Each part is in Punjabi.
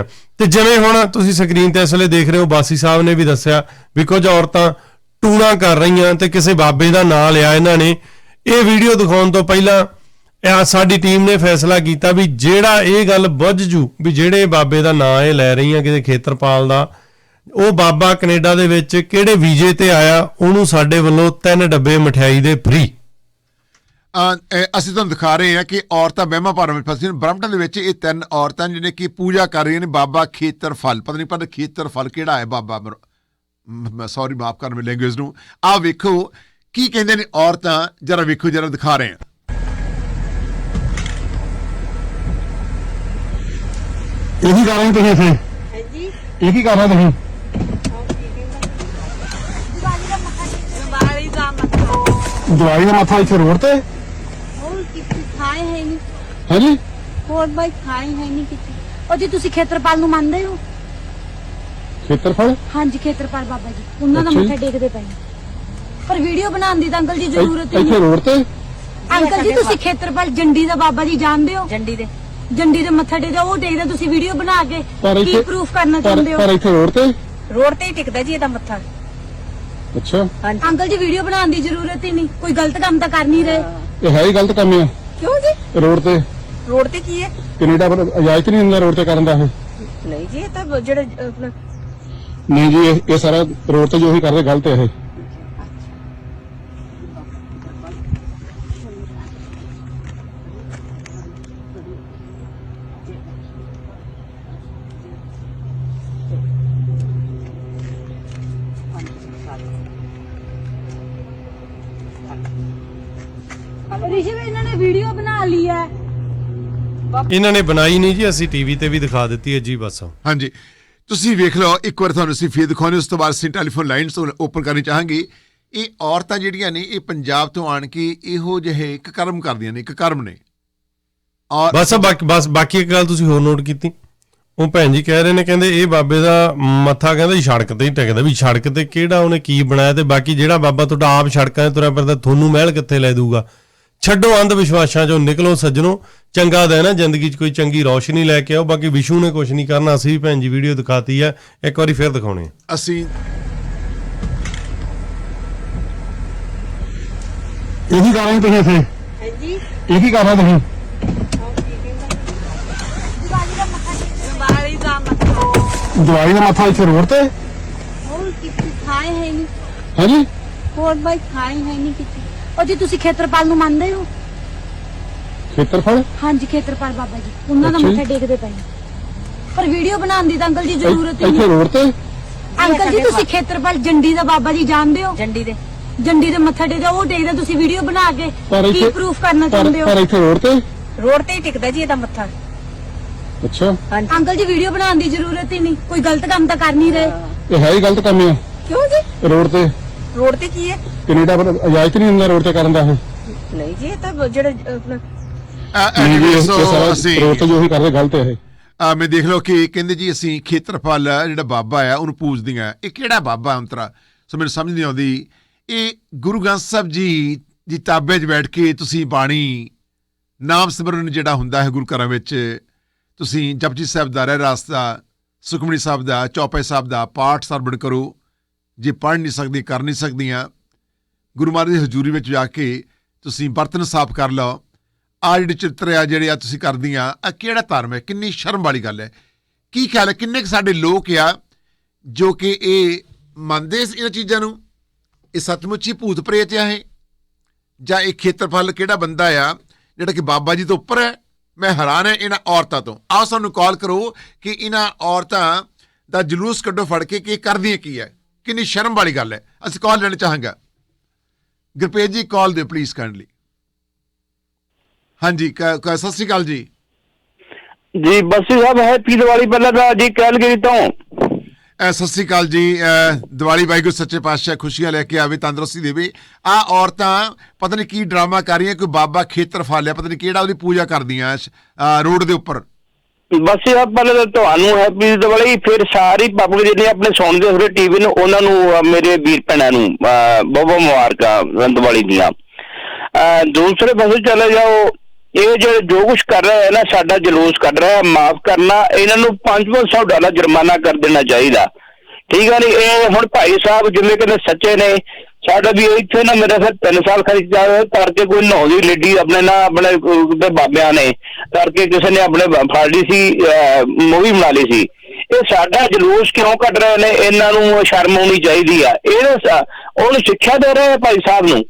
ਆ। ਤੇ ਜਿਵੇਂ ਹੁਣ ਤੁਸੀਂ ਸਕਰੀਨ ਤੇ ਇਸ ਵੇਲੇ ਦੇਖ ਰਹੇ ਹੋ, ਬਾਸੀ ਸਾਹਿਬ ਨੇ ਵੀ ਦੱਸਿਆ ਵੀ ਕੁਝ ਔਰਤਾਂ ਟੂਣਾ ਕਰ ਰਹੀਆਂ ਤੇ ਕਿਸੇ ਬਾਬੇ ਦਾ ਨਾਂ ਲਿਆ ਇਹਨਾਂ ਨੇ। ਇਹ ਵੀਡੀਓ ਦਿਖਾਉਣ ਤੋਂ ਪਹਿਲਾਂ ਇਹ ਸਾਡੀ ਟੀਮ ਨੇ ਫੈਸਲਾ ਕੀਤਾ ਵੀ ਜਿਹੜਾ ਇਹ ਗੱਲ ਬੁੱਝ ਜੂ ਵੀ ਜਿਹੜੇ ਬਾਬੇ ਦਾ ਨਾਂ ਇਹ ਲੈ ਰਹੀਆਂ ਕਿਸੇ ਖੇਤਰਪਾਲ ਦਾ, ਉਹ ਬਾਬਾ ਕੈਨੇਡਾ ਦੇ ਵਿੱਚ ਕਿਹੜੇ ਵੀਜ਼ੇ ਤੇ ਆਇਆ, ਉਹਨੂੰ ਸਾਡੇ ਵੱਲੋਂ ਤਿੰਨ ਡੱਬੇ ਮਠਿਆਈ ਦੇ ਫ੍ਰੀ ਅਸੀਂ ਤੁਹਾਨੂੰ ਦਿਖਾ ਰਹੇ ਹਾਂ ਕਿ ਔਰਤਾਂ ਵਹਿਮਾਂ ਭਰਮ ਵਿੱਚ ਫਸੀਆਂ ਬ੍ਰਹਮਟਨ ਦੇ ਵਿੱਚ ਇਹ ਤਿੰਨ ਔਰਤਾਂ ਜਿਹਨੇ ਕਿ ਪੂਜਾ ਕਰ ਰਹੀਆਂ ਨੇ। ਬਾਬਾ ਖੇਤਰ ਫਲ। ਪਤਾ ਨਹੀਂ ਪਰ ਖੇਤਰ ਫਲ ਕਿਹੜਾ ਹੈ ਬਾਬਾ? ਸੌਰੀ ਮਾਫ ਕਰ ਮੇਰੀ ਲੈਂਗੁਏਜ ਨੂੰ। ਆਹ ਵੇਖੋ ਕੀ ਕਹਿੰਦੇ ਨੇ ਔਰਤਾਂ? ਜਰਾ ਵੇਖੋ ਜਰਾ ਦਿਖਾ ਰਹੇ ਹਾਂ। ਇਹੀ ਕਰ ਰਹੇ ਤੁਸੀਂ ਇੱਥੇ? ਹਾਂਜੀ। ਇਹ ਕੀ ਕਰ ਰਹੇ ਤੁਸੀਂ? ਬਾਰੀ ਦਾ ਦਵਾਈ ਦਾ ਮੱਥਾ ਇੱਥੇ ਰੋਡ ਤੇ? ਖਾਏ ਹੈ ਨਹੀਂ। ਹਾਂਜੀ? ਹੋਰ ਬਾਈ ਖਾਏ ਹੈ ਨਹੀਂ ਕਿਤੇ। ਉਹ ਜੀ ਤੁਸੀਂ ਖੇਤਰਪਾਲ ਨੂੰ ਮੰਨਦੇ ਹੋ? ਖੇਤਰਫਲ ਹਾਂਜੀ ਖੇਤਰਪਾਲ ਬਾਬਾ ਜੀ। ਉਹਨਾਂ ਦਾ ਅੱਛਾ ਜੀ। ਮੱਥਾ ਟੇਕਦੇ ਪਏ। ਪਰ ਵੀਡੀਓ ਬਣਾਉਣ ਦੀ ਤਾਂ ਅੰਕਲ ਜੀ ਜ਼ਰੂਰਤ ਹੀ ਇੱਥੇ ਨਹੀਂ। ਰੋਡ ਤੇ? ਅੰਕਲ ਜੀ ਤੁਸੀਂ ਖੇਤਰਪਾਲ ਜੰਡੀ ਦਾ ਬਾਬਾ ਜੀ ਜਾਣਦੇ ਹੋ? ਜੰਡੀ ਦੇ। ਜੰਡੀ ਦੇ ਮੱਥਾ ਟੇਕਦੇ ਉਹ ਦੇਖਦੇ ਤੁਸੀਂ ਵੀਡੀਓ ਬਣਾ ਕੇ ਪਰ ਕੀ ਇੱਥੇ ਪ੍ਰੂਫ ਕਰਨਾ ਪਰ ਚਾਹੁੰਦੇ ਪਰ ਹੋ ਇੱਥੇ ਰੋਡ ਤੇ? ਰੋਡ ਤੇ ਹੀ ਟਿਕਦਾ ਜੀ ਇਹਦਾ ਮੱਥਾ। ਅੱਛਾ। ਹਾਂਜੀ। ਅੰਕਲ ਜੀ ਵੀਡੀਓ ਬਣਾਉਣ ਦੀ ਜ਼ਰੂਰਤ ਹੀ ਨਹੀਂ। ਕੋਈ ਗਲਤ ਕੰਮ ਤਾਂ ਕਰ ਨਹੀਂ ਰਹੇ। ਇਹ ਹੈ ਹੀ ਗਲਤ ਕੰਮ ਹੈ ਕਿਉਂ ਜੀ? ਰੋਡ ਤੇ। ਰੋਡ ਤੇ ਕੀ ਹੈ? ਕੈਨੇਡਾ ਪਰ ਇਜਾਜ਼ਤ ਨਹੀਂ ਦਿੰਦਾ ਰੋਡ ਤੇ ਕਰਨ ਦਾ ਇਹ? ਨਹੀਂ ਜੀ ਇਹ ਤਾਂ ਜਿਹੜੇ ਆਪਣਾ ਨਹੀਂ ਜੀ ਇਹ ਇਹ ਸਾਰਾ ਰੋਡ ਤੇ ਜੋ ਹੀ ਕਰਦੇ ਗਲਤ ਹੈ ਇਹ। ਇਹਨਾਂ ਨੇ ਵੀਡੀਓ ਬਣਾ ਲਈ ਹੈ। ਇਹਨਾਂ ਨੇ ਬਣਾਈ ਨਹੀਂ ਜੀ ਅਸੀਂ ਟੀਵੀ ਤੇ ਵੀ ਦਿਖਾ ਦਿੱਤੀ ਹੈ ਜੀ ਬਸ। ਹਾਂਜੀ। ਤੁਸੀਂ ਵੇਖ ਲਓ ਇੱਕ ਵਾਰ ਤੁਹਾਨੂੰ ਅਸੀਂ ਫੇਰ ਦਿਖਾਉਂਦੇ ਉਸ ਤੋਂ ਬਾਅਦ ਅਸੀਂ ਟੈਲੀਫੋਨ ਲਾਈਨਸ ਓਪਨ ਕਰਨੀ ਚਾਹਾਂਗੇ। ਇਹ ਔਰਤਾਂ ਜਿਹੜੀਆਂ ਨੇ ਇਹ ਪੰਜਾਬ ਤੋਂ ਆਣ ਕੇ ਇਹੋ ਜਿਹੇ ਇੱਕ ਕਰਮ ਕਰਦੀਆਂ ਨੇ ਇੱਕ ਕਰਮ ਨੇ। ਔਰ ਬਸ ਬਾਕੀ ਬਸ ਬਾਕੀ ਇੱਕ ਗੱਲ ਤੁਸੀਂ ਹੋਰ ਨੋਟ ਕੀਤੀ। ਉਹ ਭੈਣ ਜੀ ਕਹਿ ਰਹੇ ਨੇ ਕਹਿੰਦੇ ਇਹ ਬਾਬੇ ਦਾ ਮੱਥਾ ਕਹਿੰਦਾ ਜੀ ਸੜਕ ਤੇ ਹੀ ਟਿਕਦਾ ਵੀ ਸੜਕ ਤੇ ਕਿਹੜਾ ਉਹਨੇ ਕੀ ਬਣਾਇਆ ਤੇ ਬਾਕੀ ਜਿਹੜਾ ਬਾਬਾ ਤੁਹਾਡਾ ਆਪ ਸੜਕਾਂ 'ਤੇ ਤੁਰਿਆ ਫਿਰਦਾ ਤੁਹਾਨੂੰ ਮਹਿਲ ਕਿੱਥੇ ਲੈ ਦੂਗਾ ਛੱਡੋ ਅੰਧ ਵਿਸ਼ਵਾਸਾਂ 'ਚੋਂ ਨਿਕਲੋ ਸੱਜਣੋ। ਚੰਗਾ ਦਿਨ ਹੈ ਜ਼ਿੰਦਗੀ 'ਚ ਕੋਈ ਚੰਗੀ ਰੌਸ਼ਨੀ ਲੈ ਕੇ ਆਓ। ਬਾਕੀ ਵਿਸ਼ੂ ਨੇ ਕੁਝ ਨਹੀਂ ਕਰਨਾ ਅਸੀਂ ਵੀ ਭੈਣ ਜੀ ਵੀਡੀਓ ਦਿਖਾਤੀ ਹੈ। ਇੱਕ ਵਾਰੀ ਫੇਰ ਦਿਖਾਉਣੇ ਆ। ਅਸੀਂ ਇਹੀ ਕਰ ਰਹੇ ਤੁਸੀਂ ਇੱਥੇ? ਹਾਂਜੀ। ਇਹ ਕੀ ਕਰ ਰਹੇ ਤੁਸੀਂ? ਬਾਰੀ ਦਾ ਮਤਲਬ ਦਵਾਈ ਦਾ ਮੱਥਾ ਇੱਥੇ ਰੋਡ ਤੇ? ਹੋਰ ਕਿਤੇ ਖਾਏ ਹੈ ਨਹੀਂ। ਹਾਂਜੀ? ਹੋਰ ਬਾਈ ਖਾਏ ਹੈ ਨਹੀਂ ਕਿਤੇ। ਉਹ ਜੀ ਤੁਸੀਂ ਖੇਤਰਪਾਲ ਨੂੰ ਮੰਨਦੇ ਹੋ? ਖੇਤਰਫਲ ਹਾਂਜੀ ਖੇਤਰਪਾਲ ਬਾਬਾ ਜੀ। ਉਹਨਾਂ ਦਾ ਅੱਛਾ ਜੀ। ਮੱਥਾ ਟੇਕਦੇ ਪਏ। ਪਰ ਵੀਡੀਓ ਬਣਾਉਣ ਦੀ ਤਾਂ ਅੰਕਲ ਜੀ ਜ਼ਰੂਰਤ ਹੀ ਇੱਥੇ ਨਹੀਂ। ਰੋਡ ਤੇ? ਅੰਕਲ ਜੀ ਤੁਸੀਂ ਖੇਤਰਪਾਲ ਜੰਡੀ ਦਾ ਬਾਬਾ ਜੀ ਜਾਣਦੇ ਹੋ? ਜੰਡੀ ਦੇ। ਜੰਡੀ ਦੇ ਮੱਥਾ ਟੇਕਦੇ ਉਹ ਦੇਖਦੇ ਤੁਸੀਂ ਵੀਡੀਓ ਬਣਾ ਕੇ ਪਰ ਕੀ ਇੱਥੇ ਪ੍ਰੂਫ ਕਰਨਾ ਪਰ ਚਾਹੁੰਦੇ ਹੋ? ਪਰ ਇੱਥੇ ਰੋਡ ਤੇ? ਰੋਡ ਤੇ ਹੀ ਟਿਕਦਾ ਜੀ ਇਹਦਾ ਮੱਥਾ। ਅੱਛਾ। ਹਾਂਜੀ। ਅੰਕਲ ਜੀ ਵੀਡੀਓ ਬਣਾਉਣ ਦੀ ਜ਼ਰੂਰਤ ਹੀ ਨਹੀਂ। ਕੋਈ ਗਲਤ ਕੰਮ ਤਾਂ ਕਰ ਨਹੀਂ ਰਹੇ। ਇਹ ਹੈ ਹੀ ਗਲਤ ਕੰਮ ਹੈ ਕਿਉਂ ਜੀ? ਰੋਡ ਤੇ। ਰੋਡ ਤੇ ਕੀ ਹੈ? ਕੈਨੇਡਾ ਪਰ ਇਜਾਜ਼ਤ ਨਹੀਂ ਦਿੰਦਾ ਰੋਡ ਤੇ ਕਰਨ ਦਾ ਇਹ? ਨਹੀਂ ਜੀ ਇਹ ਤਾਂ ਜਿਹੜੇ ਆਪਣਾ ਨਹੀਂ ਜੀ ਇਹ ਸੋ ਇਹ ਸਾਰਾ ਅਸੀਂ ਰੋਡ ਤੇ ਜੋ ਹੀ ਕਰਦੇ ਗਲਤ ਹੈ ਇਹ। ਆ ਮੈਂ ਦੇਖ ਲਓ ਕਿ ਕਹਿੰਦੇ ਜੀ ਅਸੀਂ ਖੇਤਰਫਲ ਜਿਹੜਾ ਬਾਬਾ ਆ ਉਹਨੂੰ ਪੂਜਦੀਆਂ। ਇਹ ਕਿਹੜਾ ਬਾਬਾ ਅੰਤਰਾ ਸੋ ਮੈਨੂੰ ਸਮਝ ਨਹੀਂ ਆਉਂਦੀ। ਇਹ ਗੁਰੂ ਗ੍ਰੰਥ ਸਾਹਿਬ ਜੀ ਦੀ ਤਾਬੇ 'ਚ ਬੈਠ ਕੇ ਤੁਸੀਂ ਬਾਣੀ ਨਾਮ ਸਿਮਰਨ ਜਿਹੜਾ ਹੁੰਦਾ ਹੈ ਗੁਰੂ ਘਰਾਂ ਵਿੱਚ ਤੁਸੀਂ ਜਪਜੀ ਸਾਹਿਬ ਦਾ ਰਹਿ ਰਾਸਤਾ ਸੁਖਮਨੀ ਸਾਹਿਬ ਦਾ ਚੌਪੇ ਸਾਹਿਬ ਦਾ ਪਾਠ ਸਰਵਣ ਕਰੋ। ਜੇ ਪੜ੍ਹ ਨਹੀਂ ਸਕਦੀ ਕਰ ਨਹੀਂ ਸਕਦੀਆਂ, ਗੁਰੂ ਮਹਾਰਾਜ ਦੀ ਹਜ਼ੂਰੀ ਵਿੱਚ ਜਾ ਕੇ ਤੁਸੀਂ ਬਰਤਨ ਸਾਫ਼ ਕਰ ਲਓ। ਆ ਜਿਹੜੇ ਚਿੱਤਰ ਆ, ਜਿਹੜੇ ਆ ਤੁਸੀਂ ਕਰਦੀਆਂ ਆ ਕਿਹੜਾ ਧਰਮ ਹੈ? ਕਿੰਨੀ ਸ਼ਰਮ ਵਾਲੀ ਗੱਲ ਹੈ। ਕੀ ਖਿਆਲ ਹੈ? ਕਿੰਨੇ ਕੁ ਸਾਡੇ ਲੋਕ ਆ ਜੋ ਕਿ ਇਹ ਮੰਨਦੇ ਇਸ- ਇਹਨਾਂ ਚੀਜ਼ਾਂ ਨੂੰ? ਇਹ ਸੱਚਮੁੱਚ ਹੀ ਭੂਤ ਪ੍ਰੇਤ ਆ ਇਹ? ਜਾਂ ਇਹ ਖੇਤਰਫਲ ਕਿਹੜਾ ਬੰਦਾ ਆ ਜਿਹੜਾ ਕਿ ਬਾਬਾ ਜੀ ਤੋਂ ਉੱਪਰ ਹੈ? ਮੈਂ ਹੈਰਾਨ ਹੈ ਇਹਨਾਂ ਔਰਤਾਂ ਤੋਂ। ਆਓ ਸਾਨੂੰ ਕਾਲ ਕਰੋ ਕਿ ਇਹਨਾਂ ਔਰਤਾਂ ਦਾ ਜਲੂਸ ਕੱਢੋ ਫੜ ਕੇ ਕਿ ਕਰਦੀਆਂ ਕੀ ਹੈ? ਕਿੰਨੀ ਸ਼ਰਮ ਵਾਲੀ ਗੱਲ ਹੈ। ਅਸੀਂ ਕਾਲ ਲੈਣਾ ਚਾਹਾਂਗਾ। ਗੁਰਪ੍ਰੀਤ ਜੀ ਕਾਲ ਦਿਓ ਪਲੀਜ਼ ਕਾਈਂਡਲੀ ਹਾਂਜੀ ਸਤਿ ਸ਼੍ਰੀ ਅਕਾਲ ਜੀ। ਜੀ ਬੱਸੀ ਸਾਹਿਬ ਹੈਪੀ ਦੀਵਾਲੀ ਪਹਿਲਾਂ ਤਾਂ ਜੀ ਕੈਲਗਰੀ ਤੋਂ। ਸਤਿ ਸ਼੍ਰੀ ਅਕਾਲ ਜੀ ਦੀਵਾਲੀ ਵਾਹਿਗੁਰੂ ਸੱਚੇ ਪਾਤਸ਼ਾਹ ਖੁਸ਼ੀਆਂ ਲੈ ਕੇ ਆਵੇ ਤੰਦਰੁਸਤੀ ਦੇਵੇ। ਆ ਔਰਤਾਂ ਪਤਾ ਨਹੀਂ ਕੀ ਡਰਾਮਾ ਕਰ ਰਹੀਆਂ ਕੋਈ ਬਾਬਾ ਖੇਤਰ ਫਾਲਿਆ ਪਤਾ ਨਹੀਂ ਕਿਹੜਾ ਉਹਦੀ ਪੂਜਾ ਕਰਦੀਆਂ ਰੋਡ ਦੇ ਉੱਪਰ। ਬਸ ਸਾਹਿਬ ਪਹਿਲਾਂ ਤਾਂ ਤੁਹਾਨੂੰ ਹੈਪੀ ਦੀਵਾਲੀ ਫਿਰ ਸਾਰੀ ਪਬਲਿਕ ਜਿਹਨੇ ਆਪਣੇ ਸੁਣਦੇ ਹੋਰੇ ਟੀਵੀ ਨੂੰ ਉਹਨਾਂ ਨੂੰ ਮੇਰੇ ਵੀਰ ਭੈਣਾਂ ਨੂੰ ਅਹ, ਬਹੁਤ ਬਹੁਤ ਮੁਬਾਰਕਾਂ ਅਹ, ਦੀਵਾਲੀ ਦੀਆਂ। ਅਹ, ਦੂਸਰੇ ਪਾਸੇ ਚਲੇ ਜਾਓ ਇਹ ਜਿਹੜੇ ਜੋ ਕੁਝ ਕਰ ਰਿਹਾ ਹੈ ਨਾ ਸਾਡਾ ਜਲੂਸ ਕੱਢ ਰਿਹਾ ਮਾਫ ਕਰਨਾ ਇਹਨਾਂ ਨੂੰ 5-500 ਡਾਲਰ ਜੁਰਮਾਨਾ ਕਰ ਦੇਣਾ ਚਾਹੀਦਾ। ਠੀਕ ਹੈ ਨਹੀਂ ਇਹ ਹੁਣ ਭਾਈ ਸਾਹਿਬ ਜਿਵੇਂ ਕਹਿੰਦੇ ਸੱਚੇ ਨੇ ਸਾਡਾ ਵੀ ਇੱਥੇ ਨਾ ਮੇਰਾ ਫਿਰ 3 ਸਾਲ ਖਰੀਦ ਜਾਵੇ ਕਰਕੇ ਕੋਈ ਨਹਾਉਂਦੀ ਲੇਡੀ ਆਪਣੇ ਨਾ, ਆਪਣੇ ਦੇ ਬਾਬਿਆਂ ਨੇ ਕਰਕੇ ਕਿਸੇ ਨੇ ਆਪਣੇ ਫੜ ਲਈ ਸੀ ਮੂਵੀ ਬਣਾ ਲਈ ਸੀ। ਇਹ ਸਾਡਾ ਜਲੂਸ ਕਿਉਂ ਕੱਢ ਰਹੇ ਨੇ? ਇਹਨਾਂ ਨੂੰ ਸ਼ਰਮ ਆਉਣੀ ਚਾਹੀਦੀ ਆ। ਇਹ ਉਹਨੂੰ ਸਿੱਖਿਆ ਦੇ ਰਹੇ ਆ ਭਾਈ ਸਾਹਿਬ ਨੂੰ।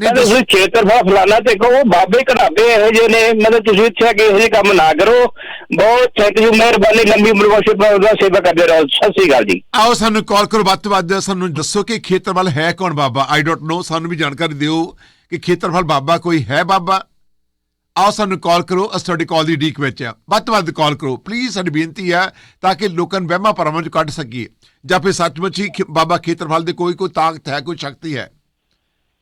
ਨਹੀਂ ਤੁਸੀਂ ਖੇਤਰ ਫਾ ਫਲਾਣਾ ਤੇ ਕਹੋ ਬਾਬੇ ਕਢਾਬੇ ਇਹੋ ਜਿਹੇ ਨੇ ਮਤਲਬ ਤੁਸੀਂ ਇੱਥੇ ਕੇ ਇਹੋ ਜਿਹੇ ਕੰਮ ਨਾ ਕਰੋ। ਬਹੁਤ ਥੈਂਕ ਯੂ ਮਿਹਰਬਾਨੀ ਲੰਬੀ ਉਮਰ ਵਾਸਤੇ ਦਾ ਸੇਵਾ ਕਰਦੇ ਰਹੋ। ਸਤਿ ਸ੍ਰੀ ਅਕਾਲ ਜੀ। ਆਓ ਸਾਨੂੰ ਕਾਲ ਕਰੋ ਵੱਧ ਤੋਂ ਵੱਧ ਸਾਨੂੰ ਦੱਸੋ ਕਿ ਖੇਤਰਫਲ ਹੈ ਕੌਣ ਬਾਬਾ? ਆਈ ਡੋਂਟ ਨੋ ਸਾਨੂੰ ਵੀ ਜਾਣਕਾਰੀ ਦਿਓ ਕਿ ਖੇਤਰਫਲ ਬਾਬਾ ਕੋਈ ਹੈ ਬਾਬਾ? ਆਓ ਸਾਨੂੰ ਕਾਲ ਕਰੋ ਅਸੀਂ ਤੁਹਾਡੀ ਕਾਲ ਦੀ ਡੀਕ ਵਿੱਚ ਆ। ਵੱਧ ਤੋਂ ਵੱਧ ਕਾਲ ਕਰੋ। ਪਲੀਜ਼ ਸਾਡੀ ਬੇਨਤੀ ਆ ਤਾਂ ਕਿ ਲੋਕਾਂ ਵਹਿਮਾਂ ਭਰਮਾਂ ਚੋਂ ਕੱਢ ਸਕੀਏ। ਜਾਂ ਫਿਰ ਸੱਚਮੁੱਚ ਹੀ ਬਾਬਾ ਖੇਤਰਫਲ ਦੇ ਕੋਈ ਕੋਈ ਤਾਕਤ ਹੈ ਕੋਈ ਸ਼ਕਤੀ ਹੈ।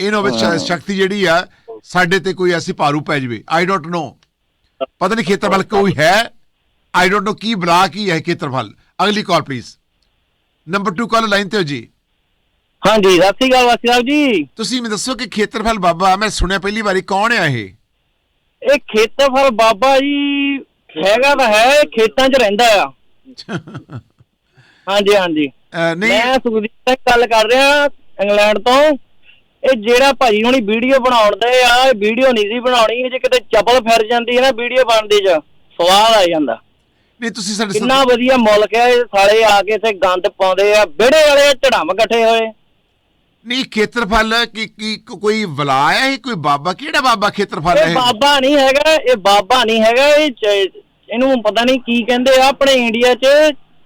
ਇਹਨਾਂ ਵਿੱਚ ਸ਼ਾਇਦ ਸ਼ਕਤੀ ਜਿਹੜੀ ਆ ਸਾਡੇ ਤੇ ਕੋਈ ਐਸੀ ਭਾਰੂ ਪੈ ਜਾਵੇ। ਆਈ ਡੋਂਟ ਨੋ ਪਤਾ ਨਹੀਂ ਖੇਤਰਫਲ ਕੋਈ ਹੈ। ਆਈ ਡੋਂਟ ਨੋ ਕੀ ਬਲਾ ਕੀ ਹੈ ਖੇਤਰਫਲ। ਅਗਲੀ call please number 2 call line ਤੇ ਹੋ ਜੀ। ਹਾਂਜੀ ਸਤਿ ਸ੍ਰੀ ਅਕਾਲ ਵਾਸੀ ਸਾਹਿਬ ਜੀ। ਤੁਸੀਂ ਮੈਨੂੰ ਦੱਸੋ ਕਿ ਖੇਤਰਫਲ ਬਾਬਾ ਮੈਂ ਸੁਣਿਆ ਪਹਿਲੀ ਵਾਰੀ ਕੌਣ ਹੈ ਇਹ? ਇਹ ਖੇਤਰਫਲ ਬਾਬਾ ਜੀ ਹੈਗਾ ਤਾਂ ਹੈ ਇਹ ਖੇਤਾਂ 'ਚ ਰਹਿੰਦਾ ਆ। ਹਾਂਜੀ ਹਾਂਜੀ। ਅਹ ਨਹੀਂ। ਮੈਂ ਸੁਖਦੀਪ ਸਿੰਘ ਗੱਲ ਕਰ ਰਿਹਾ ਇੰਗਲੈਂਡ ਤੋਂ। ਇਹ ਜਿਹੜਾ ਭਾਜੀ ਹੁਣੀ ਵੀਡੀਓ ਬਣਾਉਣ ਦੇ ਆ ਇਹ ਵੀਡੀਓ ਨਹੀਂ ਸੀ ਬਣਾਉਣੀ ਇਹ ਜੇ ਕਿਤੇ ਚਪਲ ਫਿਰ ਜਾਂਦੀ ਹੈ ਨਾ ਵੀਡੀਓ ਬਣਦੀ 'ਚ ਸਵਾਦ ਆ ਜਾਂਦਾ। ਨਹੀਂ ਤੁਸੀਂ ਸਾਡੇ ਕਿੰਨਾ ਵਧੀਆ ਮੁਲਕ ਹੈ ਇਹ ਸਾਲੇ ਆ ਕੇ ਇੱਥੇ ਗੰਦ ਪਾਉਂਦੇ ਆ ਵਿਹੜੇ ਵਾਲੇ ਝੜਮ ਇਕੱਠੇ ਹੋਏ। ਨਹੀਂ ਖੇਤਰਫਲ ਕੀ ਕੀ ਕੋ- ਕੋਈ ਵਲਾ ਹੈ ਇਹ? ਕੋਈ ਬਾਬਾ ਕਿਹੜਾ ਬਾਬਾ ਖੇਤਰਫਲ ਇਹ ਹੈ ਬਾਬਾ ਨਹੀਂ ਹੈਗਾ ਇਹ ਬਾਬਾ ਨਹੀਂ ਹੈਗਾ ਇਹ ਚ- ਇਹਨੂੰ ਪਤਾ ਨਹੀਂ ਕੀ ਕਹਿੰਦੇ ਆ ਆਪਣੇ ਇੰਡੀਆ 'ਚ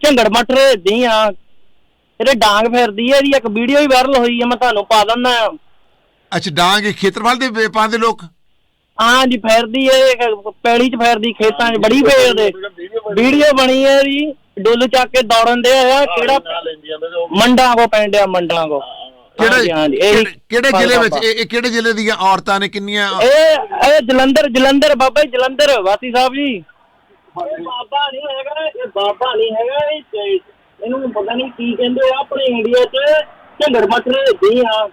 ਝੰਗੜ ਮਟਰ ਦੀ ਆ ਇਹਦੇ ਡਾਂਗ ਫਿਰਦੀ ਆ ਇਹਦੀ ਇੱਕ ਵੀਡੀਓ ਹੀ ਵਾਇਰਲ ਹੋਈ ਆ ਮੈਂ ਤੁਹਾਨੂੰ ਪਾ ਦਿੰਦਾ ਆ। ਅੱਛਾ ਡਾਂਗ ਇਹ ਖੇਤਰਫਲ ਦੇ ਵੇ- ਪਾਉਂਦੇ ਲੋਕ? ਹਾਂ ਜੀ ਫੈਰਦੀ ਹੈ ਇਹ ਪੈਲੀ ਚ ਫੈਰਦੀ ਖੇਤਾਂ 'ਚ ਬੜੀ ਫੇਰਦੇ ਵੀਡੀਓ ਬਣੀ ਹੈ ਜੀ ਡੁੱਲ ਚੱਕ ਕੇ ਦੌੜਨ ਦੇ ਆ ਕਿਹੜਾ ਮੰਡਾਂ ਕੋ ਪੈਂਡਿਆ ਮੰਡਾਂ ਕੋ। ਕਿਹੜੇ ਹਾਂਜੀ, ਹਾਂਜੀ, ਇਹੀ ਕਿਹੜੇ- ਕਿਹੜੇ ਜ਼ਿਲ੍ਹੇ ਵਿੱਚ। ਇਹ ਇਹ ਕਿਹੜੇ ਜ਼ਿਲ੍ਹੇ ਦੀਆਂ ਔਰਤਾਂ ਨੇ ਕਿੰਨੀਆਂ ਇਹ ਇਹ ਜਲੰਧਰ ਜਲੰਧਰ ਬਾਬਾ ਜੀ ਜਲੰਧਰ ਵਾਸੀ ਸਾਹਿਬ ਜੀ। ਬਾਬਾ ਨਹੀਂ ਹੈਗਾ ਇਹ ਬਾਬਾ ਨਹੀਂ ਹੈਗਾ ਇਹ ਇਹਨੂੰ ਪਤਾ ਨਹੀਂ ਕੀ ਕਹਿੰਦੇ ਆ ਆਪਣੇ ਇੰਡੀਆ 'ਚ ਝੰਗੜ ਮਟਰ ਦੀ ਆ।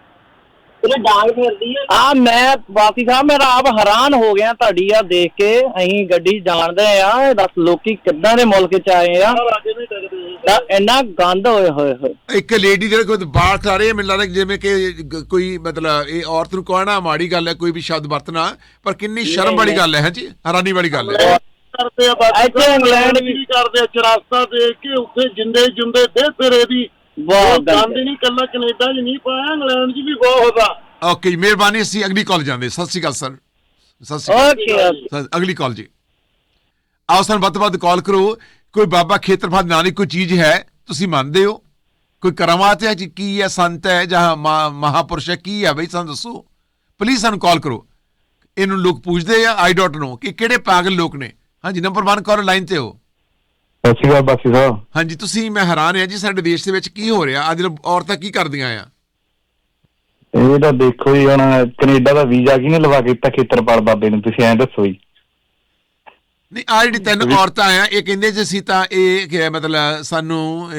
ਇਹਦੇ ਡਾਂਗ ਫਿਰਦੀ ਆ। ਆ ਮੈਂ ਵਾਸੀ ਸਾਹਿਬ ਮੇਰਾ ਆਪ ਹੈਰਾਨ ਹੋ ਗਿਆ ਤੁਹਾਡੀ ਆ ਦੇਖ ਕੇ। ਅਸੀਂ ਗੱਡੀ ਜਾਣਦੇ ਆ ਇਹ ਦੱਸ ਲੋਕੀ ਕਿੱਦਾਂ ਦੇ ਮੁਲਕ 'ਚ ਆਏ ਆ। ਤਾਂ ਇੰਨਾ ਗੰਦ ਹੋਏ ਹੋਏ ਹੋਏ। ਇੱਕ ਲੇਡੀ ਜਿਹੜੇ ਕੋਈ ਬਾਲ ਖਾ ਰਹੀ ਹੈ ਮੈਨੂੰ ਲੱਗਦਾ ਕਿ ਜਿਵੇਂ ਕਿ ਗ- ਕੋਈ ਮਤਲਬ ਇਹ ਔਰਤ ਨੂੰ ਕਹਿਣਾ ਮਾੜੀ ਗੱਲ ਹੈ ਕੋਈ ਵੀ ਸ਼ਬਦ ਵਰਤਣਾ ਪਰ ਕਿੰਨੀ ਸ਼ਰਮ ਵਾਲੀ ਗੱਲ ਹੈ ਜੀ? ਹੈਰਾਨੀ ਵਾਲੀ ਗੱਲ ਹੈ। ਕਰਦੇ ਆ ਬਸ ਇੱਥੇ ਇੰਗਲੈਂਡ ਵੀ ਵੀ ਕਰਦੇ ਆ ਚਰਾਸਤਾ ਦੇਖ ਕੇ ਉੱਥੇ ਜਿੰਦੇ ਜੁੰਦੇ ਦੇ ਤੇਰੇ ਦੀ ਬਹੁਤ ਗੰਦ ਨਹੀਂ ਕੱਲਾ ਕੈਨੇਡਾ 'ਚ ਨਹੀਂ ਪਾਇਆ ਇੰਗਲੈਂਡ 'ਚ ਵੀ ਬਹੁਤ ਹੁੰਦਾ ਓਕੇ ਜੀ ਮਿਹਰਬਾਨੀ ਅਸੀਂ ਅਗਲੀ ਕਾਲ ਜਾਂਦੇ। ਸਤਿ ਸ਼੍ਰੀ ਅਕਾਲ ਸਰ। ਸਤਿ ਸ਼੍ਰੀ ਅਕਾਲ। ਓਕੇ ਸਰ, ਅਗਲੀ ਕਾਲ ਜੀ। ਆਓ ਸਾਨੂੰ ਵੱਧ ਵੱਧ ਕਾਲ ਕਰੋ। ਕੋਈ ਬਾਬਾ ਖੇਤਰਫਲ ਨਾਂ ਦੀ ਕੋਈ ਚੀਜ਼ ਹੈ ਤੁਸੀਂ ਮੰਨਦੇ ਹੋ? ਕੋਈ ਕਰਾਮਾਤ ਹੈ ਕੀ ਹੈ ਸੰਤ ਹੈ ਜਾਂ ਮਹਾ- ਮਹਾਪੁਰਸ਼ ਹੈ ਕੀ ਹੈ? ਬਈ ਸਾਨੂੰ ਦੱਸੋ। ਪਲੀਜ਼ ਸਾਨੂੰ ਕਾਲ ਕਰੋ। ਇਹਨੂੰ ਲੋਕ ਪੁੱਛਦੇ ਆ ਆਈ ਡੋਂਟ ਨੋ ਕਿ ਕਿਹੜੇ ਪਾਗਲ ਲੋਕ ਨੇ। ਹਾਂਜੀ ਨੰਬਰ 1 ਕਾਲ ਲਾਈਨ ਤੇ ਹੋ। ਸਤਿ ਸ਼੍ਰੀ ਅਕਾਲ ਬਾਸੀ ਸਾਹਿਬ। ਹਾਂਜੀ ਤੁਸੀਂ ਮੈਂ ਹੈਰਾਨ ਹਾਂ ਜੀ ਸਾਡੇ ਦੇਸ਼ ਦੇ ਵਿੱਚ ਕੀ ਹੋ ਰਿਹਾ? ਅੱਜ ਔਰਤਾਂ ਕੀ ਕਰਦੀਆਂ ਆ? ਇਹ ਤਾਂ ਦੇਖੋ ਜੀ ਹੁਣ ਕੈਨੇਡਾ ਦਾ ਵੀਜ਼ਾ ਕਿਹਨੇ ਲਵਾ ਕੇ ਦਿੱਤਾ ਖੇਤਰਪਾਲ ਬਾਬੇ ਨੂੰ? ਤੁਸੀਂ ਐਂ ਦੱਸੋ ਜੀ। ਨਹੀਂ ਆ ਜਿਹੜੀ ਤਿੰਨ ਔਰਤਾਂ ਆ ਇਹ ਕਹਿੰਦੇ ਜੇ ਅਸੀਂ ਤਾਂ ਇਹ ਕਿ ਮਤਲਬ ਸਾਨੂੰ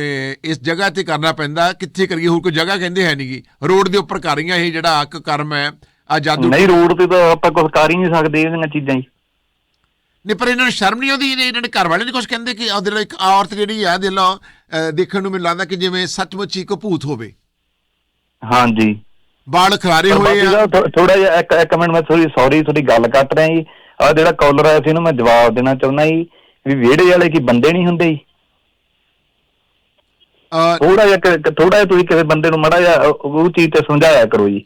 ਇਸ ਜਗ੍ਹਾ ਤੇ ਕਰਨਾ ਪੈਂਦਾ ਕਿੱਥੇ ਕਰੀਏ? ਹੋਰ ਕੋਈ ਜਗ੍ਹਾ ਕਹਿੰਦੇ ਹੈ ਨਹੀਂਗੀ। ਰੋਡ ਦੇ ਉੱਪਰ ਕਰ ਰਹੀਆਂ ਇਹ ਜਿਹੜਾ ਇੱਕ ਕਰਮ ਹੈ ਆ ਜਾਦੂ ਨਹੀਂ ਰੋਡ ਤੇ ਤਾਂ ਆਪਾਂ ਕੁਝ ਕਰ ਹੀ ਨਹੀਂ ਸਕਦੇ ਇਹਦੀਆਂ ਚੀਜ਼ਾਂ ਜੀ ਨਹੀਂ ਪਰ ਇਹਨਾਂ ਨੂੰ ਸ਼ਰਮ ਨਹੀਂ ਆਉਂਦੀ ਇਹ- ਇਹਨਾਂ ਦੇ ਘਰ ਵਾਲੇ ਨਹੀਂ ਕੁਝ ਕਹਿੰਦੇ ਕਿ ਉਹਦੇ ਲਈ ਇੱਕ ਔਰਤ ਜਿਹੜੀ ਆ ਦੇ ਲੋ ਦੇਖਣ ਨੂੰ ਮੈਨੂੰ ਲੱਗਦਾ ਕਿ ਜਿਵੇਂ ਸੱਚਮੁੱਚ ਹੀ ਭੂਤ ਹੋਵੇ। ਹਾਂਜੀ। ਬਾਲ ਖਲਾਰੇ ਹੋਏ ਆ। ਥੋੜਾ ਜਿਹਾ ਇੱਕ ਇੱਕ ਮਿੰਟ ਮੈਂ ਥੋੜੀ ਸੌਰੀ ਥੋੜੀ ਗੱਲ ਕੱਟ ਰਿਹਾ ਜੀ। ਆ ਜਿਹੜਾ ਕਾਲਰ ਆਇਆ ਸੀ ਇਹਨੂੰ ਮੈਂ ਜਵਾਬ ਦੇਣਾ ਚਾਹੁੰਦਾ ਜੀ ਵੀ ਵਿਹੜੇ ਵਾਲੇ ਕੀ ਬੰਦੇ ਨਹੀਂ ਹੁੰਦੇ ਜੀ? ਥੋੜਾ ਜਿਹਾ ਥੋੜਾ ਜਿਹਾ ਤੁਸੀਂ ਕਿਸੇ ਬੰਦੇ ਨੂੰ ਮੜਾ ਜਿਹਾ ਉਹ ਚੀਜ਼ ਤੇ ਸਮਝਾਇਆ ਕਰੋ ਜੀ।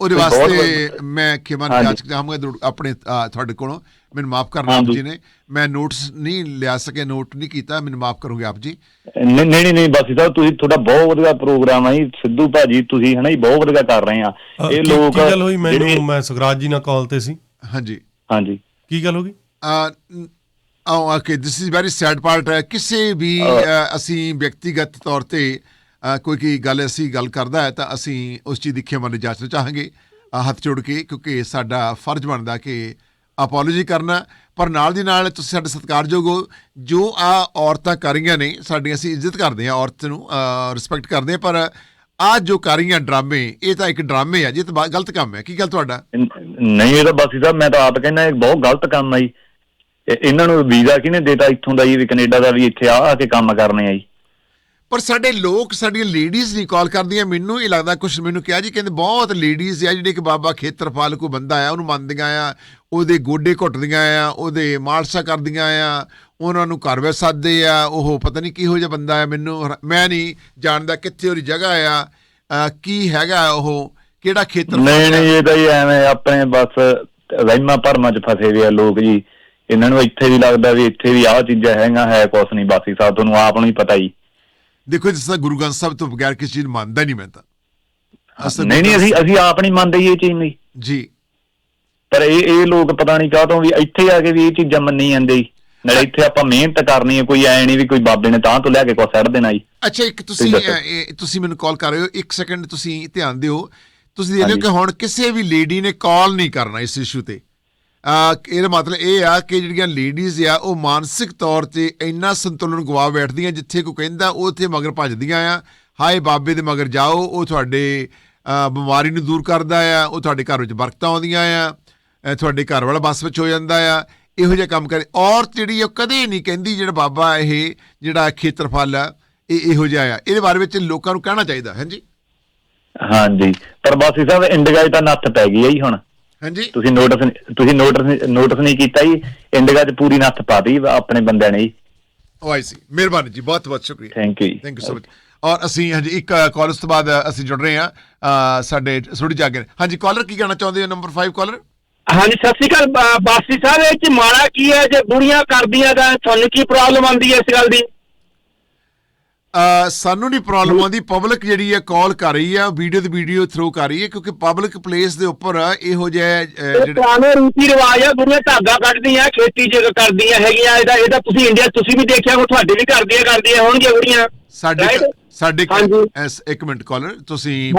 ਉਹਦੇ ਵਾਸਤੇ। ਮੈਂ ਖਿਮਾ ਹਾਂਜੀ। ਜਾਚ ਚਾਹਾਂਗਾ ਜ਼ਰੂਰ ਆਪਣੇ ਤੁਹਾਡੇ ਕੋਲੋਂ। ਮੈਨੂੰ ਮਾਫ ਕਰਨਾ ਆਪ। ਜੀ ਨੇ। ਮੈਂ ਨੋਟਸ ਨਹੀਂ ਲਿਆ ਸਕਿਆ ਨੋਟ ਨਹੀਂ ਕੀਤਾ ਮੈਨੂੰ ਮਾਫ ਕਰੋਗੇ ਆਪ ਜੀ। ਨਹੀਂ ਨਹੀਂ ਨਹੀਂ, ਬਾਸੀ ਸਾਹਿਬ ਤੁਸੀਂ ਤੁਹਾਡਾ ਬਹੁਤ ਵਧੀਆ ਪ੍ਰੋਗਰਾਮ ਹੈ ਜੀ। ਸਿੱਧੂ ਭਾਜੀ ਤੁਸੀਂ ਹਨਾ ਜੀ ਬਹੁਤ ਵਧੀਆ ਕਰ ਰਹੇ ਆ। ਇਹ ਲੋਕ ਕੀ ਗੱਲ ਹੋਈ? ਜਿਹੜੇ- ਮੈਨੂੰ ਮੈਂ ਸੁਖਰਾਜ ਜੀ ਨਾਲ ਕਾਲ ਤੇ ਸੀ। ਹਾਂਜੀ। ਹਾਂਜੀ। ਕੀ ਗੱਲ ਹੋ ਗਈ? ਆਹ okay this is very sad part ਕਿਸੇ ਵੀ ਅਸੀਂ ਵਿਅਕਤੀਗਤ ਤੌਰ ਤੇ ਕੋਈ ਕੀ ਗੱਲ ਅਸੀਂ ਗੱਲ ਕਰਦਾ ਹੈ ਤਾਂ ਅਸੀਂ ਉਸ ਚੀਜ਼ ਦੀ ਖਿਮਾ ਲਈ ਜਾਚਣਾ ਚਾਹਾਂਗੇ। ਹੱਥ ਜੋੜ ਕੇ ਕਿਉਂਕਿ ਸਾਡਾ ਫਰਜ਼ ਬਣਦਾ ਕਿ ਅਪੋਲੋਜੀ ਕਰਨਾ। ਪਰ ਨਾਲ ਦੀ ਨਾਲ ਤੁਸੀਂ ਸਾਡੇ ਸਤਿਕਾਰਯੋਗ ਹੋ, ਜੋ ਆ ਔਰਤਾਂ ਕਰ ਰਹੀਆਂ ਨੇ, ਸਾਡੀ ਅਸੀਂ ਇੱਜ਼ਤ ਕਰਦੇ ਹਾਂ ਔਰਤ ਨੂੰ ਰਿਸਪੈਕਟ ਕਰਦੇ ਹਾਂ। ਪਰ ਆ ਜੋ ਕਰ ਰਹੀਆਂ ਡਰਾਮੇ, ਇਹ ਤਾਂ ਇੱਕ ਡਰਾਮੇ ਆ ਜੀ ਤਾਂ ਗਲਤ ਕੰਮ ਹੈ। ਕੀ ਗੱਲ ਤੁਹਾਡਾ? ਨਹੀਂ, ਇਹ ਤਾਂ ਬਸ ਸਾਹਿਬ ਮੈਂ ਤਾਂ ਆਪ ਕਹਿੰਦਾ, ਇਹ ਬਹੁਤ ਗਲਤ ਕੰਮ ਆ ਜੀ। ਇਹਨਾਂ ਨੂੰ ਵੀਜ਼ਾ ਕਿਹਨੇ ਦੇਤਾ? ਇੱਥੋਂ ਦਾ ਜੀ ਵੀ ਕੈਨੇਡਾ ਦਾ ਵੀ ਇੱਥੇ ਆ ਆ ਕੇ ਕੰਮ ਕਰਨੇ ਆ ਜੀ। ਪਰ ਸਾਡੇ ਲੋਕ ਸਾਡੀਆਂ ਲੇਡੀਜ਼ ਨਹੀਂ ਕਾਲ ਕਰਦੀਆਂ। ਮੈਨੂੰ ਇਹ ਲੱਗਦਾ ਕੁਝ ਮੈਨੂੰ ਕਿਹਾ ਜੀ ਕਹਿੰਦੇ ਬਹੁਤ ਲੇਡੀਜ਼ ਆ ਜਿਹੜੇ ਕਿ ਬਾਬਾ ਖੇਤਰਪਾਲ ਕੋ ਬੰਦਾ ਆ ਉਹਨੂੰ ਮੰਨਦੀਆਂ ਆ ਉਹਦੇ ਗੋਡੇ ਘੁੱਟਦੀਆਂ ਆ ਉਹਦੇ ਮਾਲਸ਼ਾ ਕਰਦੀਆਂ ਆ ਉਹਨਾਂ ਨੂੰ ਘਰ ਵਿੱਚ ਸੱਦਦੇ ਆ ਉਹ ਪਤਾ ਨਹੀਂ ਕਿਹੋ ਜਿਹਾ ਬੰਦਾ ਆ ਮੈਨੂੰ ਮੈਂ ਨਹੀਂ ਜਾਣਦਾ ਕਿੱਥੇ ਉਹਦੀ ਜਗ੍ਹਾ ਆ ਕੀ ਹੈਗਾ ਉਹ ਕਿਹੜਾ ਖੇਤਰ ਨਹੀਂ ਨਹੀਂ ਇਹ ਤਾਂ ਐਵੇਂ ਆਪਣੇ ਬਸ ਵਹਿਮਾਂ ਭਰਮਾਂ 'ਚ ਫਸੇ ਹੋਏ ਆ ਲੋਕ ਜੀ। ਇਹਨਾਂ ਨੂੰ ਇੱਥੇ ਵੀ ਲੱਗਦਾ ਵੀ ਇੱਥੇ ਵੀ ਆਹ ਚੀਜ਼ਾਂ ਹੈਗੀਆਂ ਹੈ ਕੁਛ ਨਹੀਂ ਬਾਸੀ ਸਾਹਿਬ ਤੁਹਾਨੂੰ ਆਪ ਨੂੰ ਹੀ ਪਤਾ ਜੀ ਦੇਖੋ ਜਿਸ ਤਰ੍ਹਾਂ ਗੁਰੂ ਗ੍ਰੰਥ ਸਾਹਿਬ ਤੋਂ ਬਗੈਰ ਕਿਸੇ ਚੀਜ਼ ਮੰਨਦਾ ਨਹੀਂ ਮੈਂ ਤਾਂ। ਅਸਲ ਨਹੀਂ ਨਹੀਂ ਅਸੀਂ ਅਸੀਂ ਆਪ ਨਹੀਂ ਮੰਨਦੇ ਇਹ ਚੀਜ਼ ਨੂੰ। ਜੀ। ਪਰ ਇਹ ਇਹ ਲੋਕ ਪਤਾ ਨਹੀਂ ਕਾਹਤੋਂ ਵੀ ਇੱਥੇ ਆ ਕੇ ਵੀ ਇਹ ਚੀਜ਼ਾਂ ਮੰਨੀ ਜਾਂਦੇ ਨਾਲੇ ਇੱਥੇ ਆਪਾਂ ਮਿਹਨਤ ਕਰਨੀ ਹੈ ਕੋਈ ਐ ਨਹੀਂ ਵੀ ਕੋਈ ਬਾਬੇ ਨੇ ਤਾਂ ਤੋਂ ਲਿਆ ਕੇ ਕੁਛ ਛੱਡ ਦੇਣਾ ਜੀ। ਅੱਛਾ ਇੱਕ ਤੁਸੀਂ ਤੁਸੀਂ ਮੈਨੂੰ ਕਾਲ ਕਰ ਰਹੇ ਹੋ ਇੱਕ ਸੈਕਿੰਡ ਤੁਸੀਂ ਧਿਆਨ ਦਿਓ। ਤੁਸੀਂ ਦੇਖ ਲਿਓ। ਕਿ ਹੁਣ ਕਿਸੇ ਵੀ ਲੇਡੀ ਨੇ ਕਾਲ ਨਹੀਂ ਕਰਨਾ ਇਸ ਇਸ਼ੂ ਤੇ। ਇਹਦਾ ਮਤਲਬ ਇਹ ਆ ਕਿ ਜਿਹੜੀਆਂ ਲੇਡੀਜ਼ ਆ ਉਹ ਮਾਨਸਿਕ ਤੌਰ ਤੇ ਇੰਨਾ ਸੰਤੁਲਨ ਗਵਾ ਬੈਠਦੀਆਂ ਜਿੱਥੇ ਕੋਈ ਕਹਿੰਦਾ ਉਹ ਉੱਥੇ ਮਗਰ ਭੱਜਦੀਆਂ ਆ। ਹਾਏ ਬਾਬੇ ਦੇ ਮਗਰ ਜਾਓ ਉਹ ਤੁਹਾਡੇ ਬਿਮਾਰੀ ਨੂੰ ਦੂਰ ਕਰਦਾ ਆ ਉਹ ਤੁਹਾਡੇ ਘਰ ਵਿੱਚ ਬਰਕਤਾਂ ਆਉਂਦੀਆਂ ਆ ਤੁਹਾਡੇ ਘਰ ਵਾਲਾ ਬਸ ਵਿੱਚ ਹੋ ਜਾਂਦਾ ਆ। ਇਹੋ ਜਿਹਾ ਕੰਮ ਕਰੇ। ਔਰਤ ਜਿਹੜੀ ਆ, ਉਹ ਕਦੇ ਨਹੀਂ ਕਹਿੰਦੀ ਜਿਹੜਾ ਬਾਬਾ ਇਹ ਜਿਹੜਾ ਖੇਤਰਫਲ ਆ ਇਹ ਇਹੋ ਜਿਹਾ ਆ। ਇਹਦੇ ਬਾਰੇ ਵਿੱਚ ਲੋਕਾਂ ਨੂੰ ਕਹਿਣਾ ਚਾਹੀਦਾ ਹਾਂਜੀ? ਹਾਂਜੀ। ਪਰ ਬਾਸੀ ਸਾਹਿਬ ਇੰਡੀਆ 'ਚ ਤਾਂ ਨੱਥ ਪੈ ਗਈ ਹੈ ਜੀ ਹੁਣ। ਹਾਂਜੀ। ਤੁਸੀਂ ਨੋਟਿਸ ਤੁਸੀਂ ਨੋਟਿਸ ਨੋਟਿਸ ਨਹੀਂ ਕੀਤਾ ਜੀ? ਇੰਡੀਆ 'ਚ ਪੂਰੀ ਨੱਥ ਪਾਤੀ ਆਪਣੇ ਬੰਦਿਆਂ ਨੇ ਜੀ। ਉਹ ਆਈ ਸੀ ਮਿਹਰਬਾਨੀ ਜੀ ਬਹੁਤ ਬਹੁਤ ਸ਼ੁਕਰੀਆ। Thank you thank you so much ਔਰ ਅਸੀਂ ਹਾਂਜੀ ਇੱਕ ਕਾਲ ਉਸ ਤੋਂ ਬਾਅਦ ਅਸੀਂ ਜੁੜ ਰਹੇ ਹਾਂ। ਸਾਡੇ ਥੋੜੀ ਜਾਗੇ ਹਾਂਜੀ ਕਾਲਰ ਕੀ ਕਹਿਣਾ ਚਾਹੁੰਦੇ ਹੋ? ਨੰਬਰ 5 ਕਾਲਰ ਹਾਂਜੀ ਸਤਿ ਸ਼੍ਰੀ ਅਕਾਲ ਬਾਸੀ ਸਾਹਿਬ ਇਹ ਚ ਮਾੜਾ ਕੀ ਹੈ? ਜੇ ਬੁੜੀਆਂ ਕਰਦੀਆਂ ਤਾਂ ਤੁਹਾਨੂੰ ਕੀ ਪ੍ਰੋਬਲਮ ਆਉਂਦੀ ਹੈ ਇਸ ਗੱਲ ਦੀ? ਸਾਨੂੰ ਨਹੀਂ ਪ੍ਰੋਬਲਮ ਆਉਂਦੀ। ਪਬਲਿਕ ਜਿਹੜੀ ਹੈ ਕਾਲ ਕਰ ਰਹੀ ਹੈ ਵੀਡੀਓ ਦੀ ਵੀਡੀਓ ਥਰੂ ਕਰ ਰਹੀ ਹੈ ਕਿਉਂਕਿ ਪਬਲਿਕ ਪਲੇਸ ਦੇ ਉੱਪਰ ਇਹੋ ਜਿਹੇ ਜਿਹੜੇ ਰੀਤੀ ਰਿਵਾਜ ਆ ਬੁੜੀਆਂ ਧਾਗਾ ਕੱਢਦੀਆਂ ਖੇਤੀ ਚ ਕਰਦੀਆਂ ਹੈਗੀਆਂ ਇਹਦਾ ਇਹਦਾ ਤੁਸੀਂ ਇੰਡੀਆ ਤੁਸੀਂ ਵੀ ਦੇਖਿਆ ਹੋ ਤੁਹਾਡੇ ਵੀ ਕਰਦੀਆਂ ਕਰਦੀਆਂ ਹੋਣਗੀਆਂ ਬੁੜੀਆਂ। ਸਾਡੇ? ਸਾਡੇ ਇੱਕ ਮਿੰਟ ਕਾਲਰ ਤੁਸੀਂ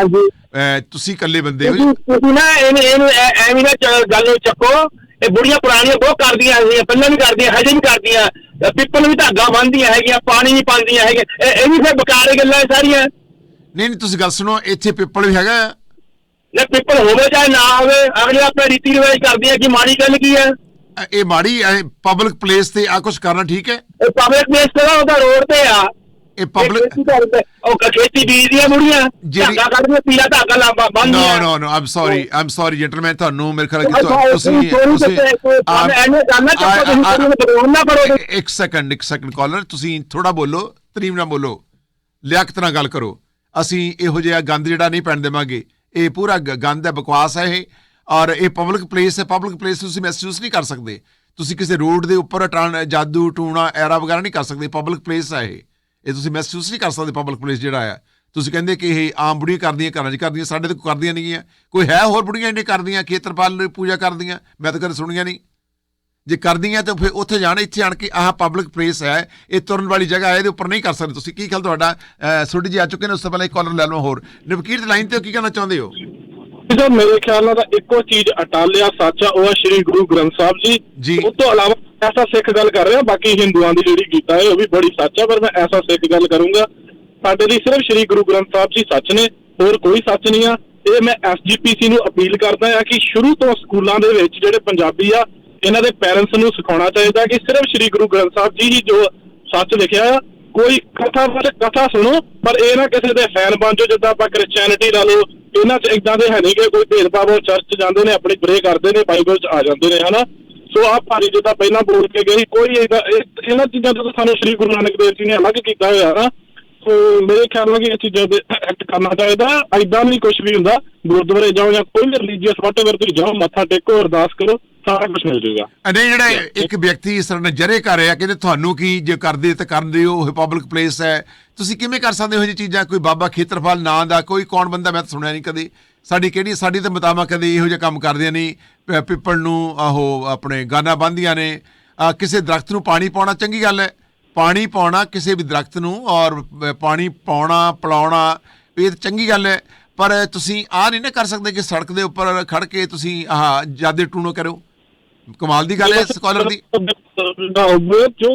ਤੁਸੀਂ ਇਕੱਲੇ ਬੰਦੇ ਹੋ ਤੁਸੀਂ ਨਾ ਇਹਨੂੰ ਐਵੇਂ ਨਾ ਗੱਲ ਨੂੰ ਚੱਕੋ ਇਹ ਬੁੜੀਆਂ ਪੁਰਾਣੀਆਂ ਬਹੁਤ ਕਰਦੀਆਂ ਹੈਗੀਆਂ ਪਹਿਲਾਂ ਵੀ ਕਰਦੀਆਂ ਹਜੇ ਵੀ ਕਰਦੀਆਂ। ਪਿੱਪਲ ਵੀ ਧਾਗਾ ਬੰਨ੍ਹਦੀਆਂ ਹੈਗੀਆਂ ਪਾਣੀ ਵੀ ਪਾਉਂਦੀਆਂ ਹੈਗੀਆਂ। ਇਹ ਵੀ ਫਿਰ ਬਕਾਰ ਗੱਲਾਂ ਸਾਰੀਆਂ। ਨਹੀਂ ਨਹੀਂ ਤੁਸੀਂ ਗੱਲ ਸੁਣੋ ਇੱਥੇ ਪਿੱਪਲ ਵੀ ਹੈਗਾ। ਜੇ ਪਿੱਪਲ ਹੋਵੇ ਚਾਹੇ ਨਾ ਹੋਵੇ ਅਗਲੇ ਆਪਣੇ ਰੀਤੀ ਰਿਵਾਜ ਕਰਦੀਆਂ ਕਿ ਮਾੜੀ ਗੱਲ ਕੀ ਹੈ। ਇਹ ਮਾੜੀ ਪਬਲਿਕ ਪਲੇਸ ਤੇ ਆ ਕੁਝ ਕਰਨਾ ਠੀਕ ਹੈ? ਇਹ ਪਬਲਿਕ ਪਲੇਸ ਤੇ ਉਹਦਾ ਰੋਡ ਤੇ ਆ। ਇਹ ਪਬਲਿਕ ਉਹ ਖੇਤੀ ਬੀਜਦੀਆਂ ਮੁੜੀਆਂ। ਜਿਹੜੀ- ਧਾਗਾ ਕੱਢਦੀਆਂ ਪੀਲਾ ਧਾਗਾ ਲਾਂਬਾ ਨੋ ਬੰਨ੍ਹਦੀਆਂ no no I'm sorry I'm sorry gentleman ਤੁਹਾਨੂੰ ਮੇਰੇ ਖਿਆਲ ਕਿ ਤੁਸੀਂ ਤੁਸੀਂ ਨੂੰ ਨਾ। ਇੱਕ- ਸੈਕਿੰਡ ਇੱਕ ਸੈਕਿੰਡ ਕਾਲਰ ਤੁਸੀਂ ਥੋੜਾ ਬੋਲੋ ਤਰੀਮ ਨਾਲ ਬੋਲੋ। ਲਿਆਕਤ ਨਾਲ ਗੱਲ ਕਰੋ। ਅਸੀਂ ਇਹੋ ਜਿਹਾ ਗੰਦ ਜਿਹੜਾ ਨਹੀਂ ਪੈਣ ਦੇਵਾਂਗੇ। ਇਹ ਪੂਰਾ ਗੰਦ ਹੈ ਬਕਵਾਸ ਹੈ ਇਹ। ਔਰ ਇਹ ਪਬਲਿਕ ਪਲੇਸ ਹੈ ਪਬਲਿਕ ਪਲੇਸ ਤੁਸੀਂ ਮਹਿਸੂਸ ਨਹੀਂ ਕਰ ਸਕਦੇ। ਤੁਸੀਂ ਕਿਸੇ ਰੋਡ ਦੇ ਉੱਪਰ ਜਾਦੂ ਟੂਣਾ ਐਰਾ ਵਗੈਰਾ ਨਹੀਂ ਕਰ ਸਕਦੇ। ਪਬਲਿਕ ਪਲੇਸ ਹੈ ਇਹ। ਇਹ ਤੁਸੀਂ ਮਹਿਸੂਸ ਨਹੀਂ ਕਰ ਸਕਦੇ ਪਬਲਿਕ ਪਲੇਸ ਜਿਹੜਾ ਆ ਤੁਸੀਂ ਕਹਿੰਦੇ ਕਿ ਇਹ ਆਮ ਬੁੜੀਆਂ ਕਰਦੀਆਂ ਘਰਾਂ 'ਚ ਕਰਦੀਆਂ ਸਾਡੇ ਤਾਂ ਕਰਦੀਆਂ ਨਹੀਂ ਗੀਆਂ। ਕੋਈ ਹੈ ਹੋਰ ਬੁੜੀਆਂ ਇਹਨੇ ਕਰਦੀਆਂ ਖੇਤਰਪਾਲ ਦੀ ਪੂਜਾ ਕਰਦੀਆਂ? ਮੈਂ ਤਾਂ ਕਦੇ ਸੁਣੀਆਂ ਨਹੀਂ। ਜੇ ਕਰਦੀਆਂ ਤਾਂ ਫਿਰ ਉੱਥੇ ਜਾਣ ਇੱਥੇ ਆਣ ਕੇ ਆਹ ਪਬਲਿਕ ਪਲੇਸ ਹੈ ਇਹ ਤੁਰਨ ਵਾਲੀ ਜਗ੍ਹਾ ਹੈ ਇਹਦੇ ਉੱਪਰ ਨਹੀਂ ਕਰ ਸਕਦੇ ਤੁਸੀਂ। ਕੀ ਖਿਆਲ ਤੁਹਾਡਾ? ਸੁੱਡੀ ਜੀ ਆ ਚੁੱਕੇ ਨੇ ਉਸ ਤੋਂ ਪਹਿਲਾਂ ਇੱਕ ਕਾਲਰ ਲੈ ਲਓ ਹੋਰ। ਨਵਕੀਰ ਦੀ ਲਾਈਨ ਤੇ ਹੋ, ਕੀ ਕਹਿਣਾ ਚਾਹੁੰਦੇ ਹੋ? ਜੋ ਮੇਰੇ ਖਿਆਲ ਨਾਲ ਤਾਂ ਇੱਕੋ ਚੀਜ਼ ਅਟਾਲਿਆ ਸੱਚ ਉਹ ਆ ਸ਼੍ਰੀ ਗੁਰੂ ਗ੍ਰੰਥ ਸਾਹਿਬ ਜੀ। ਜੀ। ਉਸ ਤੋਂ ਇਲਾਵਾ ਐਸਾ ਸਿੱਖ ਗੱਲ ਕਰ ਰਿਹਾ ਬਾਕੀ ਹਿੰਦੂਆਂ ਦੀ ਜਿਹੜੀ ਗੀਤਾ ਹੈ ਉਹ ਵੀ ਬੜੀ ਸੱਚ ਆ ਪਰ ਮੈਂ ਐਸਾ ਸਿੱਖ ਗੱਲ ਕਰੂੰਗਾ। ਸਾਡੇ ਲਈ ਸਿਰਫ ਸ਼੍ਰੀ ਗੁਰੂ ਗ੍ਰੰਥ ਸਾਹਿਬ ਜੀ ਸੱਚ ਨੇ ਹੋਰ ਕੋਈ ਸੱਚ ਨਹੀਂ ਆ। ਇਹ ਮੈਂ ਐਸਜੀਪੀਸੀ ਨੂੰ ਅਪੀਲ ਕਰਦਾ ਆ ਕਿ ਸ਼ੁਰੂ ਤੋਂ ਸਕੂਲਾਂ ਦੇ ਵਿੱਚ ਜਿਹੜੇ ਪੰਜਾਬੀ ਆ ਇਹਨਾਂ ਦੇ ਪੈਰੈਂਟਸ ਨੂੰ ਸਿਖਾਉਣਾ ਚਾਹੀਦਾ ਕਿ ਸਿਰਫ ਸ਼੍ਰੀ ਗੁਰੂ ਗ੍ਰੰਥ ਸਾਹਿਬ ਜੀ ਹੀ ਜੋ ਸੱਚ ਲਿਖਿਆ ਆ ਕੋਈ ਕਥਾ ਬਾਰੇ ਕਥਾ ਸੁਣੋ, ਪਰ ਇਹ ਨਾ ਕਿਸੇ ਦੇ ਫੈਨ ਬਣ ਜਾਓ, ਜਿੱਦਾਂ ਆਪਾਂ ਕ੍ਰਿਸਚੀਅਨਿਟੀ ਲਾ ਲਓ, ਇਹਨਾਂ 'ਚ ਇਦਾਂ ਦੇ ਹੈ ਨਹੀਂ ਕਿ ਕੋਈ ਭੇਦਭਾਵ, ਉਹ ਚਰਚ ਜਾਂਦੇ ਨੇ, ਆਪਣੀ ਪ੍ਰੇ ਕਰਦੇ ਨੇ ਬਾਈਬਲ 'ਚ ਆ ਜਾਂਦੇ ਨੇ, ਹਨਾ? ਸੋ ਆਹ ਭਾਰੀ ਜਿੱਦਾਂ ਪਹਿਲਾਂ ਬੋਲ ਕੇ ਗਏ ਕੋਈ ਏਦਾਂ- ਇਹਨਾਂ ਚੀਜ਼ਾਂ ਤੋਂ ਸਾਨੂੰ ਸ਼੍ਰੀ ਗੁਰੂ ਨਾਨਕ ਦੇਵ ਜੀ ਨੇ ਅਲੱਗ ਕੀਤਾ ਹੋਇਆ ਨਾ, ਸੋ ਮੇਰੇ ਖਿਆਲ ਨਾਲ ਕਿ ਇਹ ਚੀਜ਼ਾਂ ਤੇ ਐਕਟ ਕਰਨਾ ਚਾਹੀਦਾ ਐਦਾਂ ਨਹੀਂ ਕੁਝ ਵੀ ਹੁੰਦਾ, ਗੁਰਦੁਆਰੇ ਜਾਓ ਜਾਂ ਕੋਈ ਵੀ ਰਿਲੀਜੀਅਸ ਵਾਟਐਵਰ ਤੁਸੀਂ ਜਾਓ, ਮੱਥਾ ਟੇਕੋ, ਅਰਦਾਸ ਕਰੋ। ਸਾਰਾ ਕੁਝ ਮਿਲ ਜਾਊਗਾ ਅਨੇ ਜਿਹੜਾ ਇੱਕ ਵਿਅਕਤੀ ਇਸ ਤਰ੍ਹਾਂ ਨਜ਼ਰੇ ਕਰ ਰਿਹਾ ਕਹਿੰਦੇ ਤੁਹਾਨੂੰ ਕੀ ਜੇ ਕਰਦੇ ਤਾਂ ਕਰਦੇ ਹੋ ਉਹ ਪਬਲਿਕ ਪਲੇਸ ਹੈ। ਤੁਸੀਂ ਕਿਵੇਂ ਕਰ ਸਕਦੇ ਹੋ ਇਹ ਚੀਜ਼ਾਂ? ਕੋਈ ਬਾਬਾ ਖੇਤਰਫਲ ਨਾਂ ਦਾ ਕੋਈ ਕੌਣ ਬੰਦਾ? ਮੈਂ ਤਾਂ ਸੁਣਿਆ ਨਹੀਂ ਕਦੇ। ਸਾਡੀ ਕਿਹੜੀ ਸਾਡੀ ਤਾਂ ਮਤਾਮਾ ਕਦੇ ਇਹੋ ਜਿਹਾ ਕੰਮ ਕਰਦੀਆਂ ਨਹੀਂ। ਪਿੱਪਲ ਨੂੰ ਆਹੋ ਆਪਣੇ ਗਾਨਾ ਬੰਦੀਆਂ ਨੇ। ਕਿਸੇ ਦਰਖਤ ਨੂੰ ਪਾਣੀ ਪਾਉਣਾ ਚੰਗੀ ਗੱਲ ਹੈ। ਪਾਣੀ ਪਾਉਣਾ ਕਿਸੇ ਵੀ ਦਰਖਤ ਨੂੰ ਔਰ ਪਾਣੀ ਪਾਉਣਾ ਪਿਲਾਉਣਾ ਇਹ ਚੰਗੀ ਗੱਲ ਹੈ। ਪਰ ਤੁਸੀਂ ਆ ਨਹੀਂ ਨਾ ਕਰ ਸਕਦੇ ਕਿ ਸੜਕ ਦੇ ਉੱਪਰ ਖੜ ਕੇ ਤੁਸੀਂ ਆਹ ਜਾਦੇ ਟੂਣੋ ਕਰੋ ਕਮਾਲ ਦੀ ਗੱਲ ਹੈ ਸਕਾਲਰ ਦੀ। ਜੋ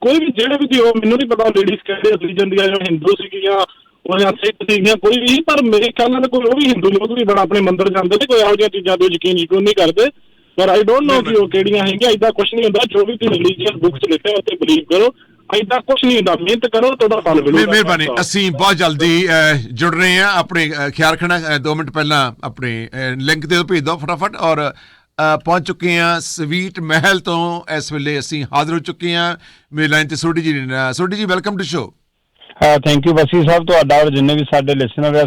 ਕੋਈ ਵੀ ਜਿਹੜੇ ਵੀ ਦੀ ਉਹ ਮੈਨੂੰ ਨਹੀਂ ਪਤਾ ਲੇਡੀਜ਼ ਕਿਹੜੇ ਰਿਲੀਜਨ ਦੀਆਂ ਜਾਂ ਹਿੰਦੂ ਸੀਗੀਆਂ ਉਹ ਜਾਂ ਸਿੱਖ ਸੀਗੀਆਂ ਕੋਈ ਵੀ ਪਰ ਮੇਰੇ ਖਿਆਲ ਨਾਲ ਕੋਈ ਉਹ ਵੀ ਹਿੰਦੂ ਲੋਕ ਵੀ ਬੜਾ ਆਪਣੇ ਮੰਦਿਰ ਜਾਂਦੇ ਨੇ ਕੋਈ ਇਹੋ ਜਿਹੀਆਂ ਚੀਜ਼ਾਂ ਤੇ ਯਕੀਨ ਯਕੂਨ ਨਹੀਂ ਕਰਦੇ। ਪਰ ਆਈ ਡੋਨਟ ਨੋ ਕਿ ਉਹ ਕਿਹੜੀਆਂ ਹੈਗੀਆਂ ਇਦਾਂ ਕੁਝ ਨਹੀਂ ਹੁੰਦਾ ਜੋ ਵੀ ਤੁਸੀਂ ਰਿਲੀਜੀਅਸ ਬੁੱਕਸ ਲਿਖਿਆ ਉੱਤੇ ਬਲੀਵ ਕਰੋ ਇਦਾਂ ਕੁਝ ਨਹੀਂ ਹੁੰਦਾ ਮਿਹਨਤ ਕਰੋ ਤੁਹਾਡਾ ਫਲ ਮਿਲੂਗਾ। ਮਿਹਰਬਾਨੀ ਅਸੀਂ ਬਹੁਤ ਜਲਦੀ ਜੁੜ ਰਹੇ ਹਾਂ ਆਪਣੇ ਖਿਆਲ ਰੱਖਣਾ 2 ਮਿੰਟ ਪਹਿਲਾਂ ਆਪਣੇ ਲਿੰਕ ਤੇ ਭੇਜ ਦਿਓ ਫਟਾਫਟ ਔਰ ਪਹੁੰਚ ਚੁੱਕੇ ਹਾਂ ਸਵੀਟ ਮਹਿਲ ਤੋਂ ਇਸ ਵੇਲੇ ਅਸੀਂ ਹਾਜ਼ਰ ਹੋ ਚੁੱਕੇ ਹਾਂ ਮੇਰੇ ਲਾਈਨ ਤੇ ਸੋਢੀ ਜੀ ਨੇ। Sodhi ji welcome to show thank you Bassi Sahib, ਤੁਹਾਡਾ ਔਰ ਜਿੰਨੇ ਵੀ ਸਾਡੇ ਲਿਸਨਰ ਆ